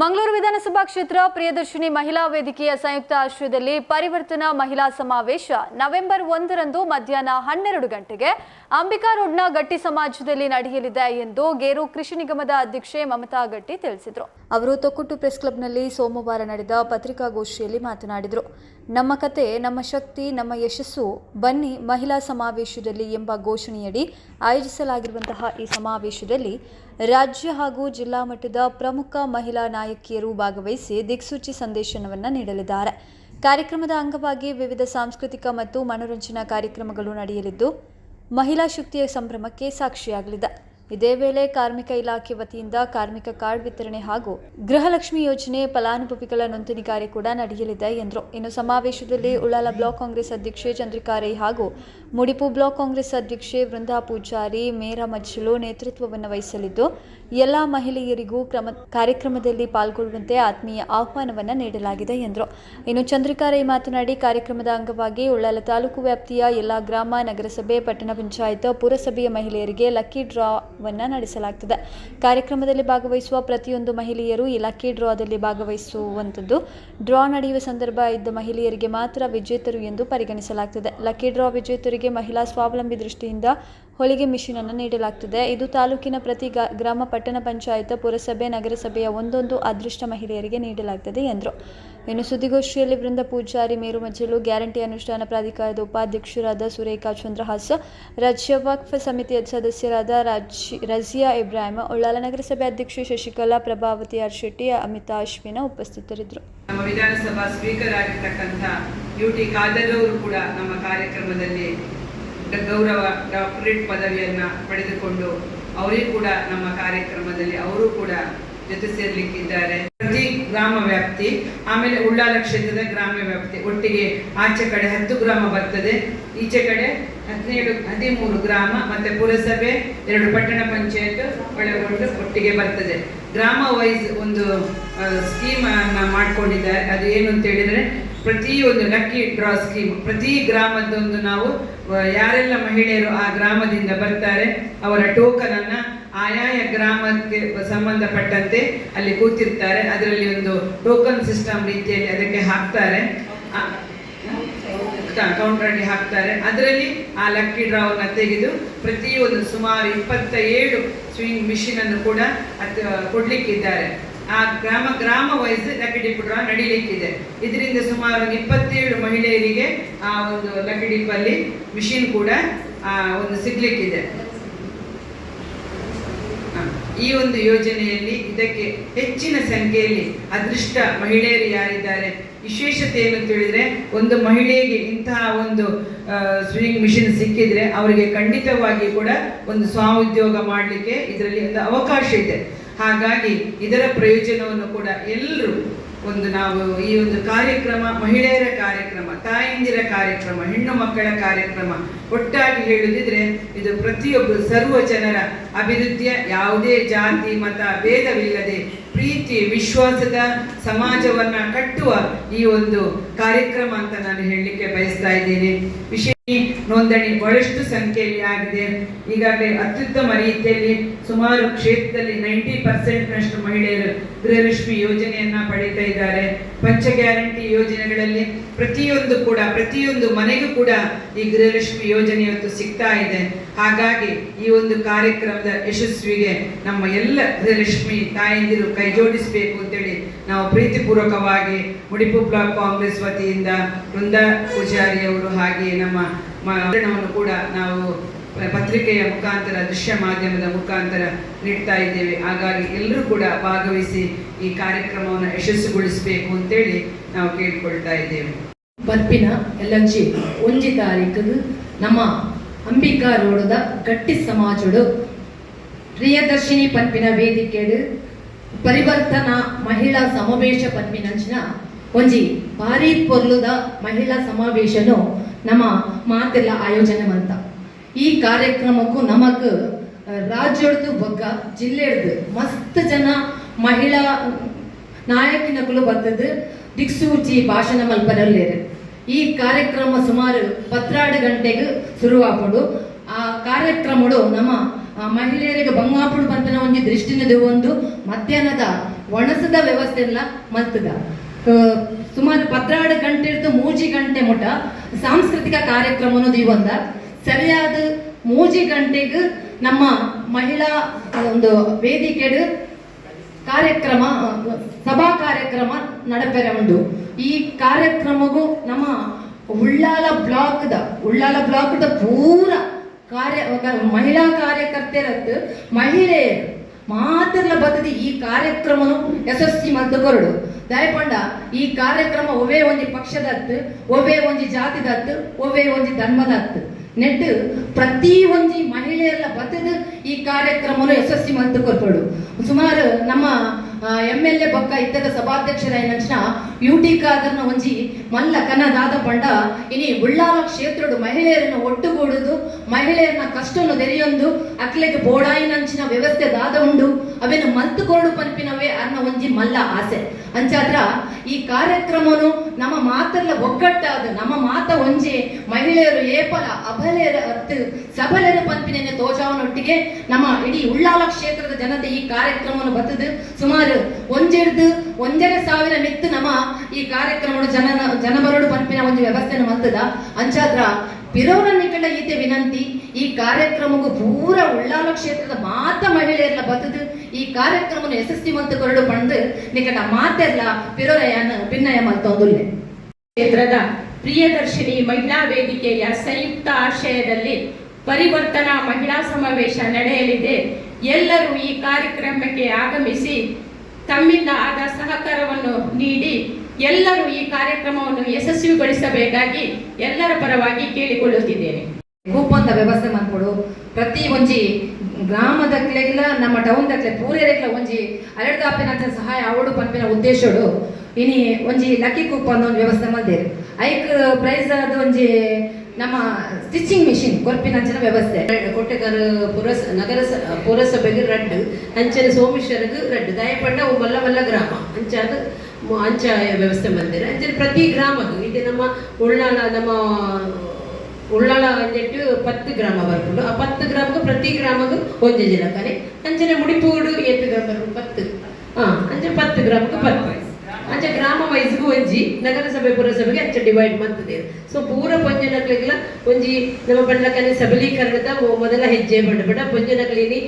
ಮಂಗಳೂರು ವಿಧಾನಸಭಾ ಕ್ಷೇತ್ರ ಪ್ರಿಯದರ್ಶಿನಿ ಮಹಿಳಾ ವೇದಿಕೆಯ ಸಂಯುಕ್ತ ಆಶ್ರಯದಲ್ಲಿ ಪರಿವರ್ತನಾ ಮಹಿಳಾ ಸಮಾವೇಶ ನವೆಂಬರ್ ಒಂದರಂದು ಮಧ್ಯಾಹ್ನ ಹನ್ನೆರಡು ಗಂಟೆಗೆ. ಅಂಬಿಕಾ ರೋಡ್ನ ಗಟ್ಟಿ ಸಮಾಜದಲ್ಲಿ ನಡೆಯಲಿದೆ ಎಂದು ಗೇರು ಕೃಷಿ ನಿಗಮದ ಅಧ್ಯಕ್ಷೆ ಮಮತಾ ಗಟ್ಟಿ ತಿಳಿಸಿದರು. ಅವರು ತೊಕ್ಕುಟ್ಟು ಪ್ರೆಸ್ ಕ್ಲಬ್ನಲ್ಲಿ ಸೋಮವಾರ ನಡೆದ ಪತ್ರಿಕಾಗೋಷ್ಠಿಯಲ್ಲಿ ಮಾತನಾಡಿದರು. ನಮ್ಮ ಕತೆ, ನಮ್ಮ ಶಕ್ತಿ, ನಮ್ಮ ಯಶಸ್ಸು, ಬನ್ನಿ ಮಹಿಳಾ ಸಮಾವೇಶದಲ್ಲಿ ಎಂಬ ಘೋಷಣೆಯಡಿ ಆಯೋಜಿಸಲಾಗಿರುವಂತಹ ಈ ಸಮಾವೇಶದಲ್ಲಿ ರಾಜ್ಯ ಹಾಗೂ ಜಿಲ್ಲಾ ಮಟ್ಟದ ಪ್ರಮುಖ ಮಹಿಳಾ ನಾಯಕಿಯರು ಭಾಗವಹಿಸಿ ದಿಕ್ಸೂಚಿ ಸಂದೇಶನವನ್ನು ನೀಡಲಿದ್ದಾರೆ. ಕಾರ್ಯಕ್ರಮದ ಅಂಗವಾಗಿ ವಿವಿಧ ಸಾಂಸ್ಕೃತಿಕ ಮತ್ತು ಮನೋರಂಜನಾ ಕಾರ್ಯಕ್ರಮಗಳು ನಡೆಯಲಿದ್ದು, ಮಹಿಳಾ ಶಕ್ತಿಯ ಸಂಭ್ರಮಕ್ಕೆ ಸಾಕ್ಷಿಯಾಗಲಿದೆ. ಇದೇ ವೇಳೆ ಕಾರ್ಮಿಕ ಇಲಾಖೆ ವತಿಯಿಂದ ಕಾರ್ಮಿಕ ಕಾರ್ಡ್ ವಿತರಣೆ ಹಾಗೂ ಗೃಹಲಕ್ಷ್ಮಿ ಯೋಜನೆ ಫಲಾನುಭವಿಗಳ ನೋಂದಣಿ ಕಾರ್ಯ ಕೂಡ ನಡೆಯಲಿದೆ ಎಂದರು. ಇನ್ನು ಸಮಾವೇಶದಲ್ಲಿ ಉಳ್ಳಾಲ ಬ್ಲಾಕ್ ಕಾಂಗ್ರೆಸ್ ಅಧ್ಯಕ್ಷೆ ಚಂದ್ರಿಕಾ ರೈ ಹಾಗೂ ಮುಡಿಪು ಬ್ಲಾಕ್ ಕಾಂಗ್ರೆಸ್ ಅಧ್ಯಕ್ಷೆ ವೃಂದಾ ಪೂಜಾರಿ ಮೇರಾ ಮಜ್ಜಲು ನೇತೃತ್ವವನ್ನು ವಹಿಸಲಿದ್ದು, ಎಲ್ಲ ಮಹಿಳೆಯರಿಗೂ ಕ್ರಮ ಕಾರ್ಯಕ್ರಮದಲ್ಲಿ ಪಾಲ್ಗೊಳ್ಳುವಂತೆ ಆತ್ಮೀಯ ಆಹ್ವಾನವನ್ನು ನೀಡಲಾಗಿದೆ ಎಂದರು. ಇನ್ನು ಚಂದ್ರಿಕಾ ರೈ ಮಾತನಾಡಿ, ಕಾರ್ಯಕ್ರಮದ ಅಂಗವಾಗಿ ಉಳ್ಳಾಲ ತಾಲೂಕು ವ್ಯಾಪ್ತಿಯ ಎಲ್ಲ ಗ್ರಾಮ, ನಗರಸಭೆ, ಪಟ್ಟಣ ಪಂಚಾಯತ್, ಪುರಸಭೆಯ ಮಹಿಳೆಯರಿಗೆ ಲಕ್ಕಿ ಡ್ರಾವನ್ನು ನಡೆಸಲಾಗ್ತದೆ. ಕಾರ್ಯಕ್ರಮದಲ್ಲಿ ಭಾಗವಹಿಸುವ ಪ್ರತಿಯೊಂದು ಮಹಿಳೆಯರು ಈ ಲಕ್ಕಿ ಡ್ರಾದಲ್ಲಿ ಭಾಗವಹಿಸುವಂಥದ್ದು. ಡ್ರಾ ನಡೆಯುವ ಸಂದರ್ಭ ಇದ್ದ ಮಹಿಳೆಯರಿಗೆ ಮಾತ್ರ ವಿಜೇತರು ಎಂದು ಪರಿಗಣಿಸಲಾಗ್ತದೆ. ಲಕ್ಕಿ ಡ್ರಾ ವಿಜೇತರಿಗೆ ಮಹಿಳಾ ಸ್ವಾವಲಂಬಿ ದೃಷ್ಟಿಯಿಂದ ಹೊಲಿಗೆ ಮಿಷಿನ್ ಅನ್ನು ನೀಡಲಾಗ್ತದೆ. ಇದು ತಾಲೂಕಿನ ಪ್ರತಿ ಗ್ರಾಮ ಪಟ್ಟಣ ಪಂಚಾಯತ್, ಪುರಸಭೆ, ನಗರಸಭೆಯ ಒಂದೊಂದು ಅದೃಷ್ಟ ಮಹಿಳೆಯರಿಗೆ ನೀಡಲಾಗ್ತದೆ ಎಂದರು. ಇನ್ನು ಸುದ್ದಿಗೋಷ್ಠಿಯಲ್ಲಿ ವೃಂದ ಪೂಜಾರಿ ಮೇರು ಮಜ್ಜಲು, ಗ್ಯಾರಂಟಿ ಅನುಷ್ಠಾನ ಪ್ರಾಧಿಕಾರದ ಉಪಾಧ್ಯಕ್ಷರಾದ ಸುರೇಖಾ ಚಂದ್ರಹಾಸ್, ರಾಜ್ಯ ವಕ್ಫ್ ಸಮಿತಿಯ ಸದಸ್ಯರಾದ ರಾಜ್ ರಜಿಯಾ ಇಬ್ರಾಹಿಂ ಉಳ್ಳಾಲ ನಗರಸಭೆ ಅಧ್ಯಕ್ಷೆ ಶಶಿಕಲಾ, ಪ್ರಭಾವತಿ ಆರ್ ಶೆಟ್ಟಿ, ಅಮಿತಾ ಅಶ್ವಿನ ಉಪಸ್ಥಿತರಿದ್ದರು. ನಮ್ಮ ವಿಧಾನಸಭಾ ಸ್ಪೀಕರ್ ಆಗಿರ್ತಕ್ಕಂಥ ಯು ಟಿ ಕೂಡ ನಮ್ಮ ಕಾರ್ಯಕ್ರಮದಲ್ಲಿ ಗೌರವ ಡಾಕ್ಟರೇಟ್ ಪದವಿಯನ್ನ ಪಡೆದುಕೊಂಡು ಅವರಿಗೂ ಕೂಡ ನಮ್ಮ ಕಾರ್ಯಕ್ರಮದಲ್ಲಿ ಅವರು ಕೂಡ ಜೊತೆ ಸೇರ್ಲಿಕ್ಕಿದ್ದಾರೆ. ಪ್ರತಿ ಗ್ರಾಮ ವ್ಯಾಪ್ತಿ, ಆಮೇಲೆ ಉಳ್ಳಾಲ ಕ್ಷೇತ್ರದ ಗ್ರಾಮ ವ್ಯಾಪ್ತಿ, ಒಟ್ಟಿಗೆ ಆಚೆ ಕಡೆ ಹತ್ತು ಗ್ರಾಮ ಬರ್ತದೆ. ಈಚೆ ಕಡೆ ಹದಿನೇಳು, ಹದಿಮೂರು ಗ್ರಾಮ, ಮತ್ತೆ ಪುರಸಭೆ ಎರಡು ಪಟ್ಟಣ ಪಂಚಾಯತ್ ಒಳಗೊಂಡು ಒಟ್ಟಿಗೆ ಬರ್ತದೆ. ಗ್ರಾಮ ವೈಸ್ ಒಂದು ಸ್ಕೀಮ್ ಅನ್ನ ಮಾಡ್ಕೊಂಡಿದ್ದಾರೆ. ಅದು ಏನು ಅಂತ ಹೇಳಿದ್ರೆ ಪ್ರತಿಯೊಂದು ಲಕ್ಕಿ ಡ್ರಾ ಸ್ಕೀಮ್ ಪ್ರತಿ ಗ್ರಾಮದೊಂದು ನಾವು ಯಾರೆಲ್ಲ ಮಹಿಳೆಯರು ಆ ಗ್ರಾಮದಿಂದ ಬರ್ತಾರೆ, ಅವರ ಟೋಕನ್ ಅನ್ನ ಆಯಾಯ ಗ್ರಾಮಕ್ಕೆ ಸಂಬಂಧಪಟ್ಟಂತೆ ಅಲ್ಲಿ ಕೂತಿರ್ತಾರೆ. ಅದರಲ್ಲಿ ಒಂದು ಟೋಕನ್ ಸಿಸ್ಟಮ್ ರೀತಿಯಲ್ಲಿ ಅದಕ್ಕೆ ಹಾಕ್ತಾರೆ. ಕೌಂಟ್ರಲ್ಲಿ ಹಾಕ್ತಾರೆ. ಅದರಲ್ಲಿ ಆ ಲಕ್ಕಿ ಡ್ರಾವನ್ನ ತೆಗೆದು ಪ್ರತಿಯೊಂದು ಸುಮಾರು ಇಪ್ಪತ್ತ ಏಳು ಸ್ವಿಂಗ್ ಮಿಷಿನ್ ಕೂಡ ಅದ್ ಕೊಡ್ಲಿಕ್ಕಿದ್ದಾರೆ. ಆ ಗ್ರಾಮ ಗ್ರಾಮ ವೈಸ್ ಲಕ್ಕಡಿ ಪುಟ್ರ ನಡೀಲಿಕ್ಕಿದೆ. ಇದರಿಂದ ಸುಮಾರು ಒಂದು ಇಪ್ಪತ್ತೇಳು ಮಹಿಳೆಯರಿಗೆ ಆ ಒಂದು ಲಕ್ಕಡಿಪಲ್ಲಿ ಡಿಪ್ ಮಿಷಿನ್ ಕೂಡ, ಆ, ಒಂದು ಸಿಗ್ಲಿಕ್ಕಿದೆ. ಈ ಒಂದು ಯೋಜನೆಯಲ್ಲಿ ಇದಕ್ಕೆ ಹೆಚ್ಚಿನ ಸಂಖ್ಯೆಯಲ್ಲಿ ಅದೃಷ್ಟ ಮಹಿಳೆಯರು ಯಾರಿದ್ದಾರೆ? ವಿಶೇಷತೆ ಏನು ಅಂತ ಹೇಳಿದ್ರೆ ಒಂದು ಮಹಿಳೆಗೆ ಇಂತಹ ಒಂದು ಸ್ವಿಂಗ್ ಮಿಷಿನ್ ಸಿಕ್ಕಿದ್ರೆ ಅವರಿಗೆ ಖಂಡಿತವಾಗಿ ಕೂಡ ಒಂದು ಸ್ವ ಉದ್ಯೋಗ ಮಾಡಲಿಕ್ಕೆ ಇದರಲ್ಲಿ ಒಂದು ಅವಕಾಶ ಇದೆ. ಹಾಗಾಗಿ ಇದರ ಪ್ರಯೋಜನವನ್ನು ಕೂಡ ಎಲ್ಲರೂ ಒಂದು ನಾವು ಈ ಒಂದು ಕಾರ್ಯಕ್ರಮ, ಮಹಿಳೆಯರ ಕಾರ್ಯಕ್ರಮ, ತಾಯಂದಿರ ಕಾರ್ಯಕ್ರಮ, ಹೆಣ್ಣು ಮಕ್ಕಳ ಕಾರ್ಯಕ್ರಮ ಒಟ್ಟಾಗಿ ಹೇಳುದಿದ್ರೆ ಇದು ಪ್ರತಿಯೊಬ್ಬರು ಸರ್ವ ಜನರ ಅಭಿವೃದ್ಧಿಯ ಯಾವುದೇ ಜಾತಿ, ಮತ, ಭೇದವಿಲ್ಲದೆ ಪ್ರೀತಿ, ವಿಶ್ವಾಸದ ಸಮಾಜವನ್ನ ಕಟ್ಟುವ ಈ ಒಂದು ಕಾರ್ಯಕ್ರಮ ಅಂತ ನಾನು ಹೇಳಲಿಕ್ಕೆ ಬಯಸ್ತಾ ಇದ್ದೇನೆ. ವಿಶೇಷ ನೋಂದಣಿ ಬಹಳಷ್ಟು ಸಂಖ್ಯೆಯಲ್ಲಿ ಆಗಿದೆ. ಈಗಾಗಲೇ ಅತ್ಯುತ್ತಮ ರೀತಿಯಲ್ಲಿ ಸುಮಾರು ಕ್ಷೇತ್ರದಲ್ಲಿ ನೈಂಟಿ ಪರ್ಸೆಂಟ್ನಷ್ಟು ಮಹಿಳೆಯರು ಗೃಹಲಕ್ಷ್ಮಿ ಯೋಜನೆಯನ್ನ ಪಡೀತಾ ಇದ್ದಾರೆ. ಪಂಚ ಗ್ಯಾರಂಟಿ ಯೋಜನೆಗಳಲ್ಲಿ ಪ್ರತಿಯೊಂದು ಕೂಡ, ಪ್ರತಿಯೊಂದು ಮನೆಗೂ ಕೂಡ ಈ ಗೃಹಲಕ್ಷ್ಮಿ ಯೋಜನೆ ಸಿಗ್ತಾ ಇದೆ. ಹಾಗಾಗಿ ಈ ಒಂದು ಕಾರ್ಯಕ್ರಮದ ಯಶಸ್ವಿಗೆ ನಮ್ಮ ಎಲ್ಲ ಗೃಹಲಕ್ಷ್ಮಿ ತಾಯಂದಿರು ಕೈ ಜೋಡಿಸಬೇಕು ಅಂತೇಳಿ ನಾವು ಪ್ರೀತಿಪೂರ್ವಕವಾಗಿ ಮುಡಿಪು ಬ್ಲಾಕ್ ಕಾಂಗ್ರೆಸ್ ವತಿಯಿಂದ ವೃಂದಾ ಪೂಜಾರಿಯವರು ಹಾಗೆ ನಮ್ಮ ಮರಣವನ್ನು ಕೂಡ ನಾವು ಪತ್ರಿಕೆಯ ಮುಖಾಂತರ, ದೃಶ್ಯ ಮಾಧ್ಯಮದ ಮುಖಾಂತರ ನೀಡ್ತಾ ಇದ್ದೇವೆ. ಹಾಗಾಗಿ ಎಲ್ಲರೂ ಕೂಡ ಭಾಗವಹಿಸಿ ಈ ಕಾರ್ಯಕ್ರಮವನ್ನು ಯಶಸ್ಸುಗೊಳಿಸಬೇಕು ಅಂತೇಳಿ ನಾವು ಕೇಳ್ಕೊಳ್ತಾ ಇದ್ದೇವೆ. ಬರ್ಪಿನ ಎಲ್ಲಂಚಿ ಒಂಜಿ ತಾರೀಕು ನಮ್ಮ ಅಂಬಿಕಾ ರೋಡದ ಗಟ್ಟಿ ಸಮಾಜಡು ಪ್ರಿಯದರ್ಶಿನಿ ಪನ್ಪಿನ ವೇದಿಕೆಡು ಪರಿವರ್ತನಾ ಮಹಿಳಾ ಸಮಾವೇಶ ಪನ್ಪಿನಂಚಿನ ಒಂಜಿ ಭಾರಿ ಪೊರ್ಲುದ ಮಹಿಳಾ ಸಮಾವೇಶನು ನಮ್ಮ ಮಾತೆಲ್ಲ ಆಯೋಜನೆ ಮಂತ ಈ ಕಾರ್ಯಕ್ರಮಕ್ಕೂ ನಮಕ್ ರಾಜ್ಯಡ್ದು ಬೊಗ್ಗ ಜಿಲ್ಲೆಡ್ದು ಮಸ್ತ್ ಜನ ಮಹಿಳಾ ನಾಯಕಿನಗಳು ಬರ್ತದೆ ದಿಕ್ಸೂಚಿ ಭಾಷಣ ಮಲ್ಪರಲ್ಲೇರು ಈ ಕಾರ್ಯಕ್ರಮ ಸುಮಾರು ಪತ್ರಾಡು ಗಂಟೆಗೆ ಶುರುವಾಪಡು ಆ ಕಾರ್ಯಕ್ರಮಗಳು ನಮ್ಮ ಮಹಿಳೆಯರಿಗೆ ಬಂಗಾಪುಡು ಪಂಪಿನ ಒಂಜಿ ದೃಷ್ಟಿನದು ಒಂದು ಮಧ್ಯಾಹ್ನದ ಒಣಸದ ವ್ಯವಸ್ಥೆ ಎಲ್ಲ ಮತ್ತದ ಸುಮಾರು ಪದ್ರಾಡು ಗಂಟೆ ಇರ್ತು ಮೂಜಿ ಗಂಟೆ ಮುಟ ಸಾಂಸ್ಕೃತಿಕ ಕಾರ್ಯಕ್ರಮ ಅನ್ನೋದು ಇವಂದ ಸರಿಯಾದ ಮೂಜಿ ಗಂಟೆಗೆ ನಮ್ಮ ಮಹಿಳಾ ಒಂದು ವೇದಿಕೆಡು ಕಾರ್ಯಕ್ರಮ ಸಭಾ ಕಾರ್ಯಕ್ರಮ ನಡಪೆರೆ ಉಂಡು ಈ ಕಾರ್ಯಕ್ರಮಗೂ ನಮ್ಮ ಉಳ್ಳಾಲ ಬ್ಲಾಕ್ದ ಉಳ್ಳಾಲ ಬ್ಲಾಕ್ದ ಪೂರ ಕಾರ್ಯ ಮಹಿಳಾ ಕಾರ್ಯಕರ್ತೆರದ್ದು ಮಹಿಳೆಯರು ಮಾತ್ರ ಬದಲಿ ಈ ಕಾರ್ಯಕ್ರಮನು ಯಶಸ್ವಿ ಮತ್ತು ಕೊರಡು ದಯಪಂಡ ಈ ಕಾರ್ಯಕ್ರಮ ಒವೇ ಒಂಜಿ ಪಕ್ಷದತ್ತು ಒವೇ ಒಂಜಿ ಜಾತಿದತ್ತು ಒವೇ ಒಂಜಿ ಧರ್ಮದತ್ತು. ನೆಟ್ಟು ಪ್ರತಿ ಒಂಜಿ ಮಹಿಳೆಯರ ಬದದು ಈ ಕಾರ್ಯಕ್ರಮನು ಯಶಸ್ವಿ ಮಂತ್ ಕೊರ್ಪಡು ಸುಮಾರು ನಮ್ಮ ಎಂ ಎಲ್ ಎ ಬೊಕ್ಕ ಸಭಾಧ್ಯಕ್ಷರಾಯಿನಂಚಿನ ಯುಟಿ ಖಾದರ್ನ ಒಂಜಿ ಮಲ್ಲ ಕನದಾದ ಪಂಡ. ಇನಿ ಉಳ್ಳಾಲ ಕ್ಷೇತ್ರಡು ಮಹಿಳೆಯರನ್ನು ಒಟ್ಟುಗೂಡುದು, ಮಹಿಳೆಯರನ್ನ ಕಷ್ಟವನ್ನು ತೆರೆಯೊಂದು ಅಕ್ಲೆಗೆ ಬೋಡಾಯಿನಂಚಿನ ವ್ಯವಸ್ಥೆ ದಾದ ಉಂಡು ಅವೆನ ಮಲ್ತು ಕೊರಡು ಪನ್ಪಿನವೇ ಅನ್ನ ಒಂಜಿ ಮಲ್ಲ ಆಸೆ. ಅಂಚಾದ್ರ, ಈ ಕಾರ್ಯಕ್ರಮನು ನಮ್ಮ ಮಾತಲ್ಲ ಒಗ್ಗಟ್ಟಾದ, ನಮ್ಮ ಮಾತ ಒಂಜಿ ಮಹಿಳೆಯರು ಏಪಲ ಅಬಲೆಯರ ಸಬಲೆರ ಪನ್ಪಿನ ತೋಜಾವನೊಟ್ಟಿಗೆ ನಮ್ಮ ಇಡೀ ಉಳ್ಳಾಲ ಕ್ಷೇತ್ರದ ಜನತೆ ಈ ಕಾರ್ಯಕ್ರಮವನ್ನು ಬತ್ತದು. ಸುಮಾರು ಒಂಜೆಡ್ದು ಒಂದೆರಡು ಸಾವಿರ ಮಿತ್ತು ನಮ್ಮ ಈ ಕಾರ್ಯಕ್ರಮ ಜನ, ಜನಬರಡು ಪಂಪಿನ ಒಂದು ವ್ಯವಸ್ಥೆನ ಮಂತದ ಅಂಚಾದ್ರ ನಿಕಟ ಈತೆ ವಿನಂತಿ, ಈ ಕಾರ್ಯಕ್ರಮಕ್ಕೂ ಪೂರ ಉಳ್ಳಾಲ ಕ್ಷೇತ್ರದ ಮಾತ ಮಹಿಳೆಯರ್ಲ ಬತ್ತದು ಈ ಕಾರ್ಯಕ್ರಮನ ಯಶಸ್ವಿ ಮತ್ತು ಕೊರಡು ಪಂದು ನಿಕಟ ಮಾತೆಲ್ಲ ಪಿರೋರಯನ ಭಿನ್ನಯ ಮಂತೊಂದುಲ್ಲೆ ಕ್ಷೇತ್ರದ ಪ್ರಿಯದರ್ಶಿನಿ ಮಹಿಳಾ ವೇದಿಕೆಯ ಸಂಯುಕ್ತ ಆಶಯದಲ್ಲಿ ಪರಿವರ್ತನಾ ಮಹಿಳಾ ಸಮಾವೇಶ ನಡೆಯಲಿದೆ. ಎಲ್ಲರೂ ಈ ಕಾರ್ಯಕ್ರಮಕ್ಕೆ ಆಗಮಿಸಿ ತಮ್ಮಿಂದ ಆದ ಸಹಕಾರವನ್ನು ನೀಡಿ ಎಲ್ಲರೂ ಈ ಕಾರ್ಯಕ್ರಮವನ್ನು ಯಶಸ್ವಿಗೊಳಿಸಬೇಕಾಗಿ ಎಲ್ಲರ ಪರವಾಗಿ ಕೇಳಿಕೊಳ್ಳುತ್ತಿದ್ದೇನೆ. ಕೂಪನ್ದ ವ್ಯವಸ್ಥೆ ಮಾಡ್ಕೊಡು. ಪ್ರತಿ ಒಂಜಿ ಗ್ರಾಮದಕ್ಲೆಗ್ಲ ನಮ್ಮ ಟೌನ್ ದಕ್ಲೆ ಪೂರೆರೆಗ್ಲ ಒಂಜಿ ಅರಡ್ದಾಪಿನ ಸಹಾಯ ಅವಳು ಪನ್ಪಿನ ಉದ್ದೇಶಡು ಇನಿ ಒಂಜಿ ಲಕ್ಕಿ ಕೂಪನ್ ಒಂದು ವ್ಯವಸ್ಥೆ ಮಾಡಿದೆ ಐಕ್ ಪ್ರೈಸ್ ಅದು ಒಂಜಿ ನಮ್ಮ ಸ್ಟಿಚಿಂಗ್ ಮಿಷಿನ್ ಕೊರ್ಪಿನಂಚಿನ ವ್ಯವಸ್ಥೆ. ಕೊಟ್ಟೆಗಾರ ಪುರಸ, ನಗರ ಪುರಸಭೆಗೆ ರಡ್ ಅಂಚನೆ ಸೋಮೇಶ್ವರಗೆ ರಡ್ ದಯಪಂಡ ಅವು ಮಲ್ಲ ಗ್ರಾಮ. ಅಂಚಾದ ಅಂಚ ವ್ಯವಸ್ಥೆ ಬಂದಿರ ಅಂಚನೆ ಪ್ರತಿ ಗ್ರಾಮಗ್ ಇದು ನಮ್ಮ ಉಳ್ಳಾಲ, ನಮ್ಮ ಉಳ್ಳಾಳ ಅಂಜೆಟ್ಟು ಪತ್ತು ಗ್ರಾಮ ಬರ್ಕೊಂಡು ಆ ಪತ್ತು ಗ್ರಾಮಕ್ಕೆ ಪ್ರತಿ ಗ್ರಾಮಗೂ ಒಂದೇ ಜಿಲಕನೆ ಅಂಚನೆ ಮುಡಿಪೂಡು ಏತು ಗ್ರಾಮ ಪತ್ತು. ಹಾ ಅಂಚೆ ಪತ್ತು ಗ್ರಾಮಕ್ಕೆ ಪತ್ತು. ಒಂಜಿ ನಗರಸಭೆ, ಪುರಸಭೆಗೆ ಅಂಚ ಡಿವೈಡ್ ಮಾಡ್ತದೆ ಸೊ ಪೂರ ಪೊಂಜನಕ್ಲೆಗ್ಲ ಒಂಜಿ ನಮ್ಮ ಪಂಡ್ಲಕನೆ ಸಬಲೀಕರಣದ ಮೊದಲ ಹೆಜ್ಜೆ ಬಡ ಬಡ ಪೊಂಜನಕ್ಲಿನಿ